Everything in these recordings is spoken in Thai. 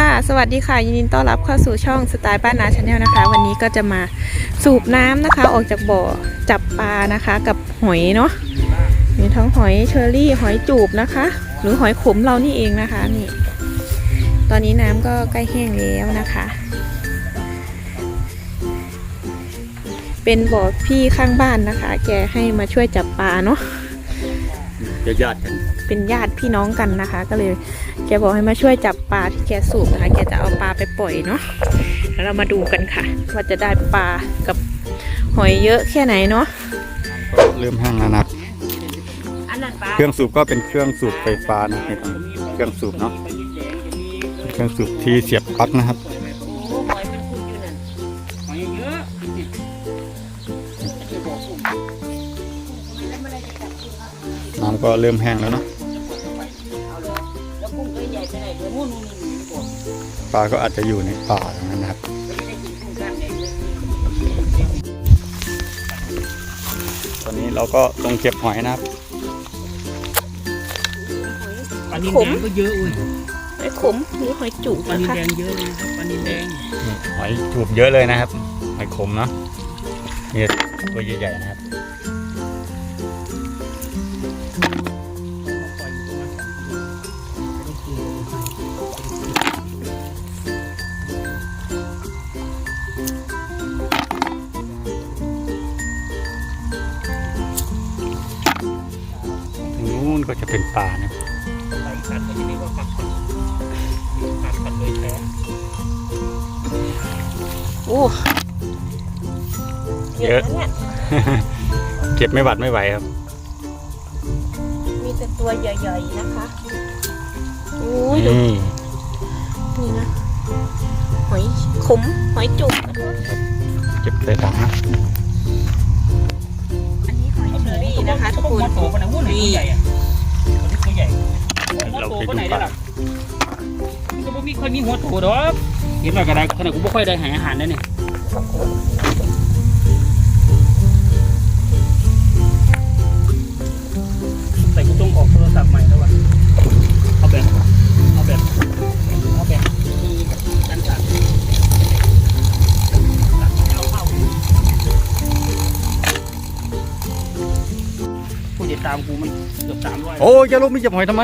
ค่ะ สวัสดีค่ะ ยินดีต้อนรับเข้าสู่ช่องสไตล์บ้านนาชาแนลนะคะ วันนี้ก็จะมาสูบน้ำนะคะ ออกจากบ่อจับปลานะคะ กับหอยเนาะมีทั้งหอยเชอรี่ หอยจูบนะคะ หรือหอยขมเรานี่เองนะคะนี่ ตอนนี้น้ำก็ใกล้แห้งแล้วนะคะ เป็นบ่อพี่ข้างบ้านนะคะ แกให้มาช่วยจับปลาเนาะจะญาติกัน เป็นญาติพี่น้องกันนะคะ ก็เลยแกบอกให้มาช่วยจับปลาที่แกสูบนะคะ แกจะเอาปลาไปปล่อยเนาะแล้วเรามาดูกันค่ะ ว่าจะได้ปลากับหอยเยอะแค่ไหนเนาะก็เริ่มแห้งแล้วนะครับอันนั้นปลาเครื่องสูบก็เป็นเครื่องสูบไฟฟ้านะนี่เครื่องสูบเนาะเครื่องสูบที่เสียบปลั๊กนะครับน้ำก็เริ่มแห้งแล้วเนาะ ปลาก็อาจจะอยู่ในป่าอย่างนั้นนะครับตอนนี้เราก็ลงเก็บหอยนะครับปลานินแดงก็เยอะอุ้ยหอยขมหรือหอยจูบปลานะนินคะแดงเยอะเลยนะครับปลานินแดงนี่หอยจูบเยอะเลยนะครับหอยขมเนาะนี่ตัวใหญ่ๆนะครับ เป็นป่านะใส่กันก็จะเรียกว่าปักปักปักปักโดยแท้โอ้เยอะนะเนี่ยเก็บไม่หวัดไม่ไหวครับ มีแต่ตัวใหญ่ๆนะคะโอ้ยดูนี่นี่นะหอยขมหอยจูบนะคะเก็บใส่ถังนะอันนี้หอยเชอรี่นะคะทุกคนหัวโตปะนะวุ้นตัวให ญ่อะตัวใหญ่หัวเราโตไปปะดูไหนป่าได้ล่ะมันก็บ่มีเคยมีหัวโตดอกเห็นหน่อยก็ได้ขนาดกูไม่ค่อยได้หาอาหารนั่นนี่แต่กูต้องออกโทรศัพท์ใหม่ กูมันเกือบสามร้อยโอ้ยจะลงไม่เก็บหอยทำไม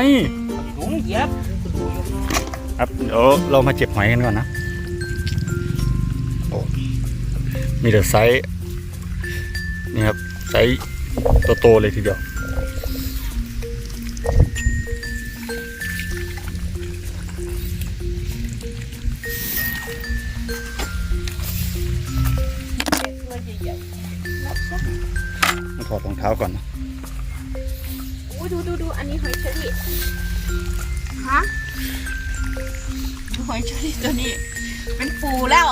หงเย็บกูดูอยู่ครับเดี๋ยวเรามาเจ็บหอยกันก่อนนะโอ้มีแต่ไซส์นี่ครับไซส์โตๆเลยทีเดียวตัว อ้ยดูดูดูอันนี้หอยเชอรี่ฮะหอยเชอรี่ตัวนี้ เป็นปูแล้ว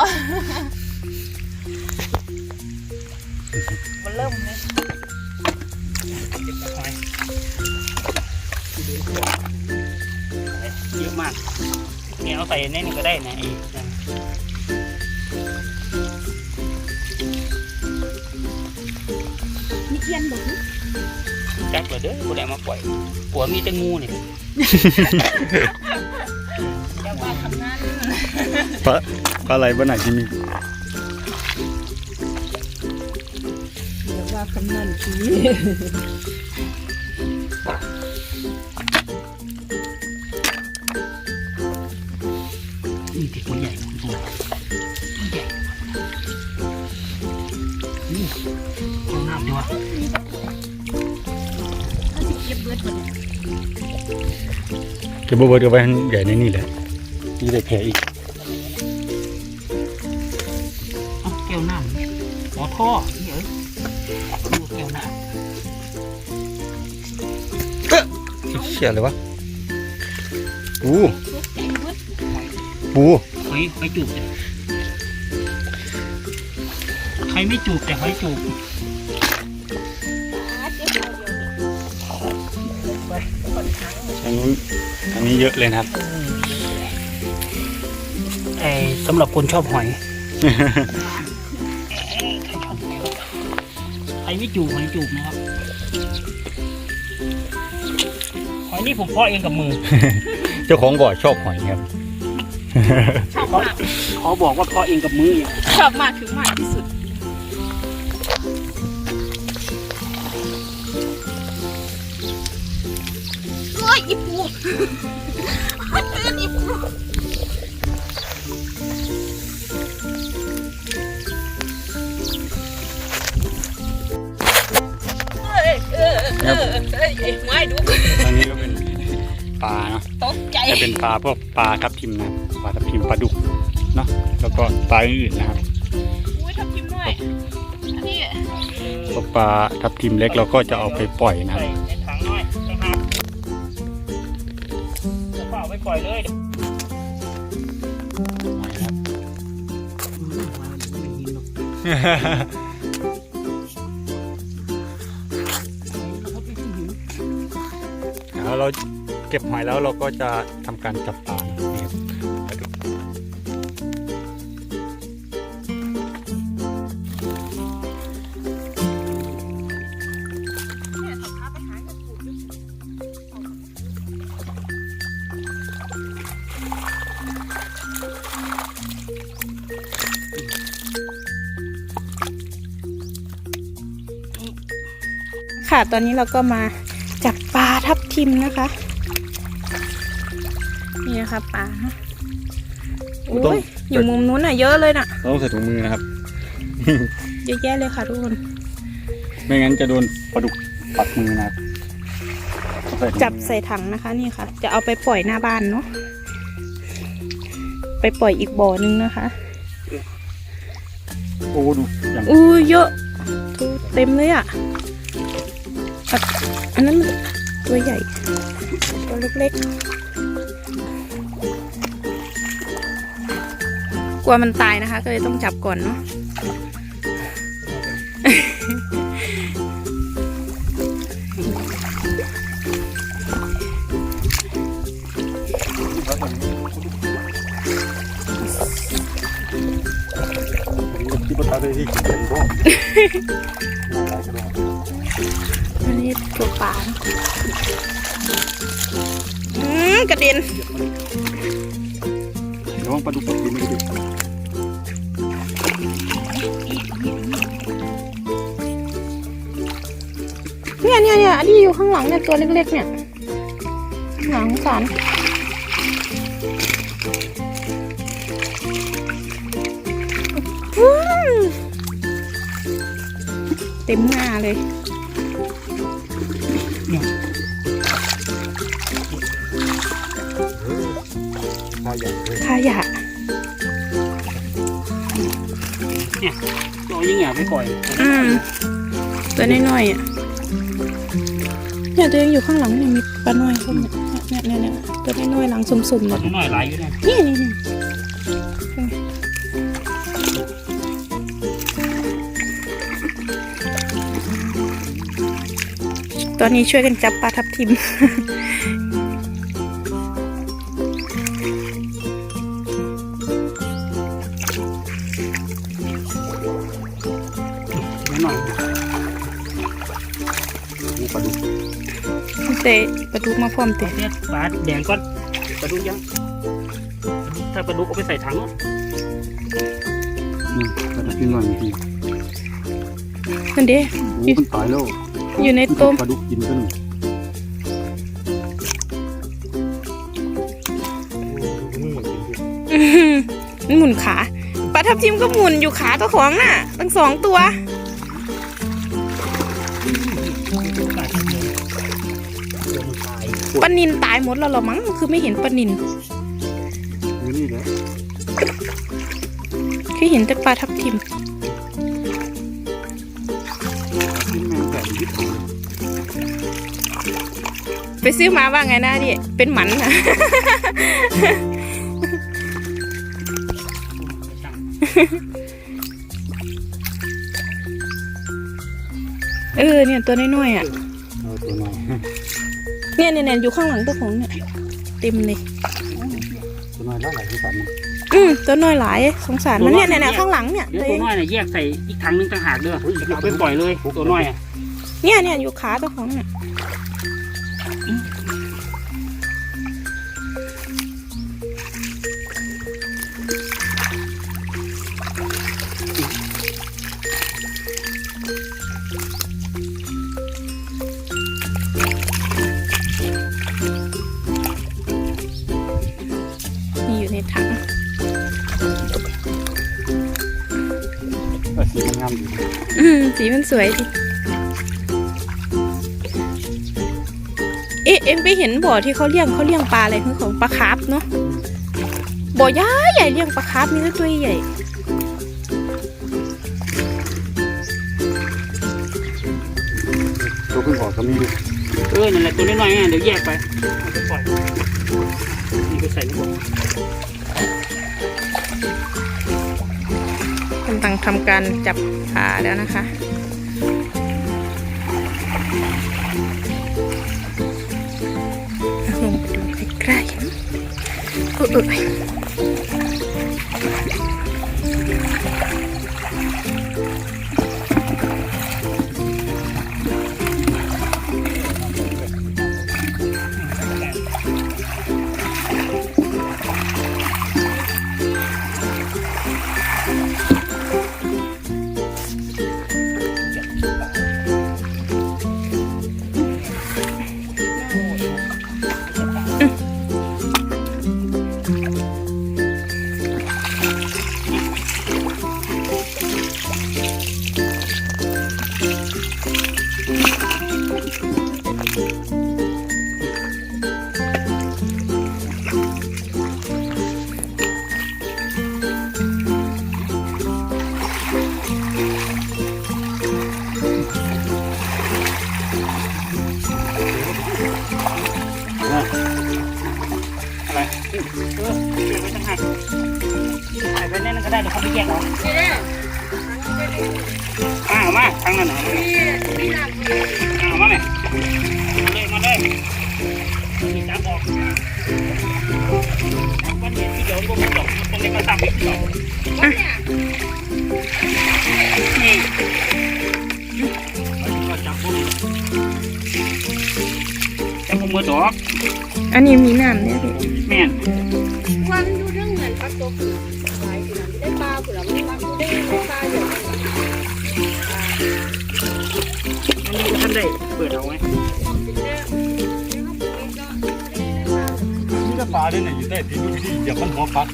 มันเริ่มเลยเก็บหอยเยอะมากเนี่ยเอาใส่ในนี่ก็ได้นะไจักเลยเด้อกูได้มาปล่อยปัวมีแต่งูนี่อย่าว่าคำนั้นปลาปลาไหลบ้านไหนที่มีอย่าว่าคำนั้นที เก็บบัวเดียวไว้ให้ใหญ่ในนี่แหละนี่ได้แผลอีกเอาแก้วน้ำหัวท่อนี่เอ้ยดูแก้วน้เชี่ยเลยวะปูทุกเองเบิดปูำหอยหอยจูบเนี่ยใครไม่จูบแต่หอยจูบอาเก็บเอาเดียวนี่อันนู้นอันนี้เยอะเลยนะครับไอ้สำหรับคนชอบหอยใครไม่จูบหอยจูบนะครับ หอยนี่ผมเพาะเองกับมือ เจ้าของบ่อชอบหอยครับ ชอบมากเขาบอกว่าเพาะเองกับมืออย่างชอบมากถึงมากที่สุด โอ้ยอีปูตื่นอีปูเอ้ยเออเออเอ้ยไม่ดูอันนี้ก็เป็นปลาเนาะตกใจจะเป็นปลาพวกปลาทับทิมนะปลาทับทิมปลาดุกเนาะแล้วก็ปลาอื่นๆนะครับอุ้ยทับทิมด้วยอันนี้พวกปลาทับทิมเล็กเราก็จะเอาไปปล่อยนะครับ เอาไปปล่อยเลยแล้วเราเก็บหอยแล้วเราก็จะทำการจับปลา ค่ะ ตอนนี้เราก็มาจับปลาทับทิมนะคะ นี่นะคะปลานะโอ้ยอยู่มุมนู้นน่ะเยอะเลยน่ะเราต้องใส่ถุงมือนะครับ เยอะแยะเลยค่ะทุกคน ไม่งั้นจะโดนปลาดุกปัดมือนะครับต้องถุงมือจับใส่ถังนะคะนี่ค่ะ จะเอาไปปล่อยหน้าบ้านเนาะไปปล่อยอีกบ่อนึงนะคะโอ้ดูอย่างอู้เยอะทูเต็มเลยอะ อะอันนั้นมันตัวใหญ่ ตัวเล็กๆ กลัวมันตายนะคะ ก็เลยต้องจับก่อนเนาะที่ปลาได้ที่เขียนก็ อันนี้ตัวปลาเนอะอืมกระเด็นระวังปลาดุกปลาดุกไม่ได้เนี่ยเนี่ยเนี่ยที่อยู่ข้างหลังเนี่ยตัวเล็กๆเนี่ยหลังสารเต็มหน้าเลย ปลาใหญ่เลยขยะตัวยิ่งอยากไปปล่อยอืมตัวน้อยๆอะเนี่ยตัวยังอยู่ข้างหลังเนี่ยมีปลาน้อยเข้ามาเนี่ยเนี่ยเนี่ยตัวน้อยๆหลังสุ่มๆตัเนี่วยน้อยหลายอยู่เนี่ยนี่นี่นี่ตอนนี้ช่วยกันจับปลาทับทิม เตะปลาดุกมาพร้อมเตะเนี่ยปลาแดงก่อนปลาดุกยัง ถ้าปลาดุกเอาไปใส่ถังอะอืมปลาดุกกินหน่อยจริงนั่นเด้โอ้มันตายแล้วอยู่ในต้มปลาดุกกินกันอื้อหือมันหมุนขาปลาทับทิมก็หมุนอยู่ขาตัวของน่ะตั้งสองตัว ปลานินตายหมดแล้วเหรอมั้งคือไม่เห็นปลานินอยู่นี่แหละคือเห็นแต่ปลาทับทิมกินแมงแต่ที่ถังไปซื้อมาว่าไงนะดิเป็นหมันนะเออเนี่ยตัวน้อยๆอะ เอาตัวน้อยเนี่ยเนี่ยเนี่ยอยู่ข้างหลังตัวของเนี่ยเต็มเลยตัวน้อยแล้วหลายที่สันนะอืมตัวน้อยหลายสงสารมันเนี่ยเนี่ยเนี่ยข้างหลังเนี่ยเดี๋ยวตัวเอตัวงน้อยเนี่ยแยกใส่อีกถังนึงต่างหากเด้อเอาไปปล่อยเลยตัวน้อยอะเนี่ยเนี่ยอยู่ขาตัวของเนี่ย สีมันสวยดิ เอ๊ะเอ็มไปเห็นบ่อที่เขาเลี้ยงเขาเลี้ยงปลาอะไรคือของปลาคาร์ฟเนาะ บ่อใหญ่ใหญ่เลี้ยงปลาคาร์ฟมีแต่ตัวใหญ่ตัวเพิ่งออกก็มีดูเออนั่นแหละตัวน้อยๆอะเดี๋ยวแยกไปเอาไปปล่อยนี่ไปใส่ในบ่อ กำลังทำการจับปลาแล้วนะคะ ลงไปดูใกล้ๆอุ๊ยอุ๊ย เออเก็บไว้ต่างหากถ่ายไปแน่นก็ได้เดี๋ยวเขาไปแยกเอามาเอามาทางนั้นเหรอเอามาเนี่มาเลยมาเลยนี่จับออกวันนี้ที่เดี๋ยวก็ม่จบตรงนี้ก็ตับอีกสองนี่จับพวกจับพวกมือดอกอันนี้มีน้ำเนี่ยพี่ แม่นวันดูเรื่องเงินพักตัวคือหลายคือนั้นได้ปลาคือแล้วมันรักได้ได้ปลาเยอะกันอันนี้ก็ท่านได้เปิดเอาไว้นี่จะปลาด้วยเนี่ยอยู่ใต้ดินดูดีอย่ามันหัวปัก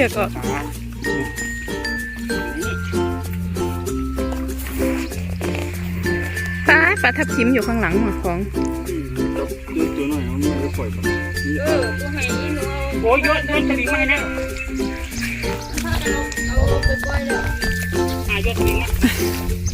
เรียกออกหานี่ปลาปลาทับทิมอยู่ข้างหลังหมดของจับตัวตัวหน่อยเอาเนี่ยไปปล่อยก่อนนี่เออตัวไหนนี่หนูโอ้ยโยนโยนสลิงมาให้แล้วถ้าเอาเอาไปปล่อยแล้วหาโยนสลิงมาเ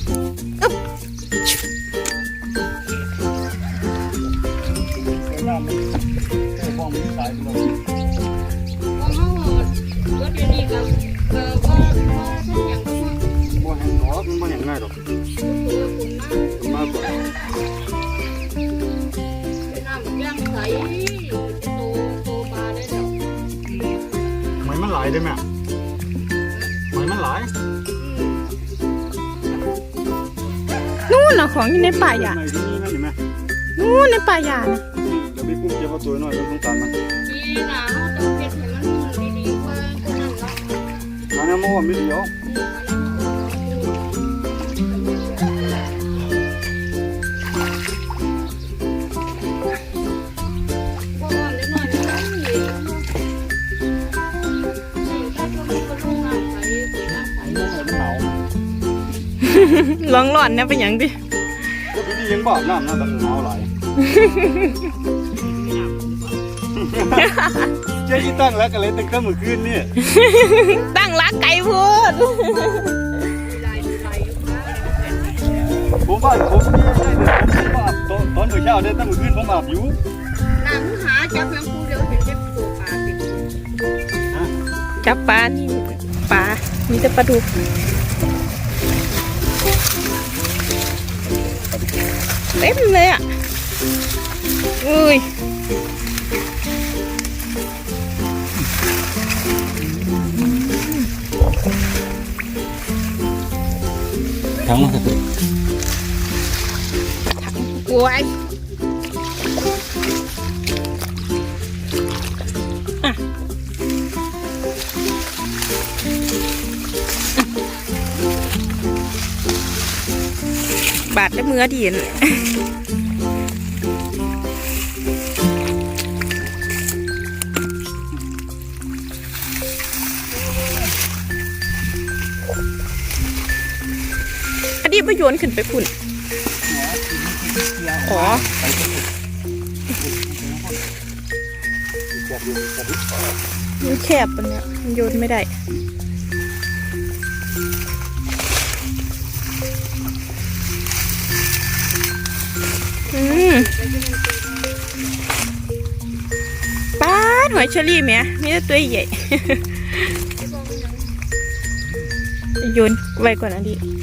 มากมันมากกว่าเป็นน้ำย่างใสโตโตปลาได้แล้วหอยมันหลายได้ไหมหอยมันหลายนู่นนะของอยู่ในป่าหญ้าในที่นี่นั่นเห็นไหมนู่นในป่าหญ้านะเดี๋ยวไปกุ้งเจ็บเอาตัวหน่อยมันต้องการมันทีหนาเขาต้องเก็บให้มันดีๆกว่าคนนั้นเนาะอันนี้มันว่าไม่เดียว ลองหลอนเนี่ยเป็นอย่างดิก็ดูดียังบอกน้ำน่าจะหนาวหลายไม่น่าเจ๊ที่ตั้งแล้วกันเลยตั้งแต่เมื่อคืนเนี่ยตั้งรักไก่พูดผมว่าผมเนี่ยได้เลยผมอาบตอนตอนมื้อเช้าได้ตั้งเมื่อคืนผมอาบอยู่หนังหาจับแมงคูเดียวเห็นเจ็บตัวปลาติดจับปลานี่ปลามีแต่ปลาดุก เต็มเลยอะอุ้ยทั้งกล้วย บาดได้มือดีนอันนี้ประโยนขึ้นไปพุ่นอ๋อมันแคบปันเนี้ยมันโยนไม่ได้ ป้าหอยเชอรี่แหม่มีแต่ตัวใหญ่โยนไว้ก่อนอันนี้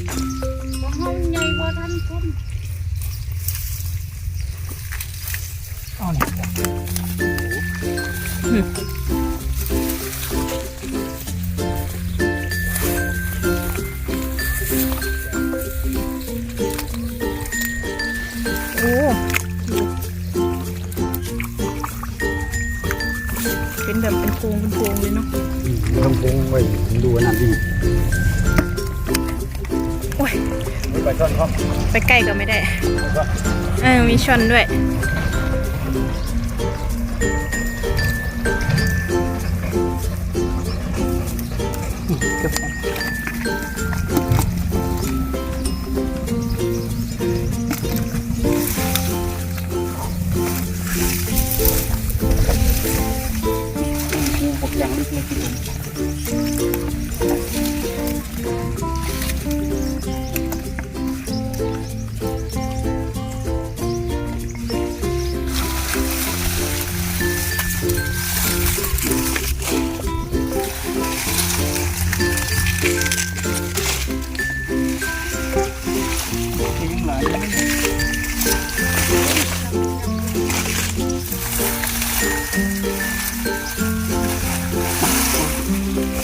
แบบเป็นโพรงเป็นโพรงเลยเนาะต้องพงไว้ผมดูอันนั้นดิโอ้ยไม่ไปซ่อนครับไปใกล้ก็ไม่ได้เออมีช้อนด้วย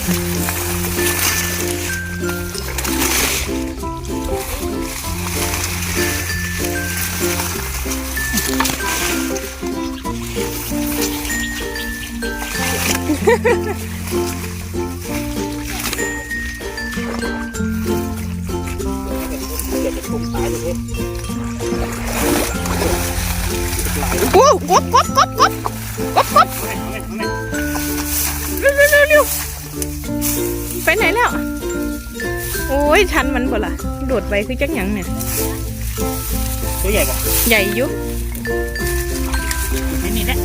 Mm-hmm. โดดไปคือจังหยังเนี่ยตัวใหญ่กว่าใหญ่อยู่ไม่นี่แหละ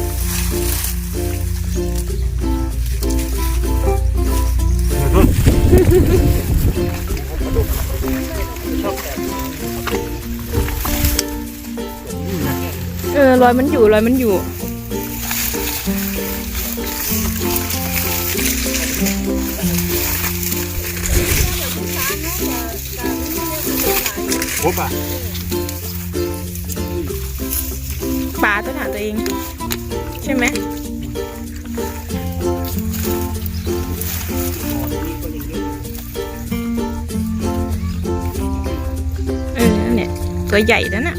เออรอยมันอยู่รอยมันอยู่ บอะปลาต้นหาตัวเอง ใช่ไหมเออเนี่ยตัวใหญ่แล้วน่ะ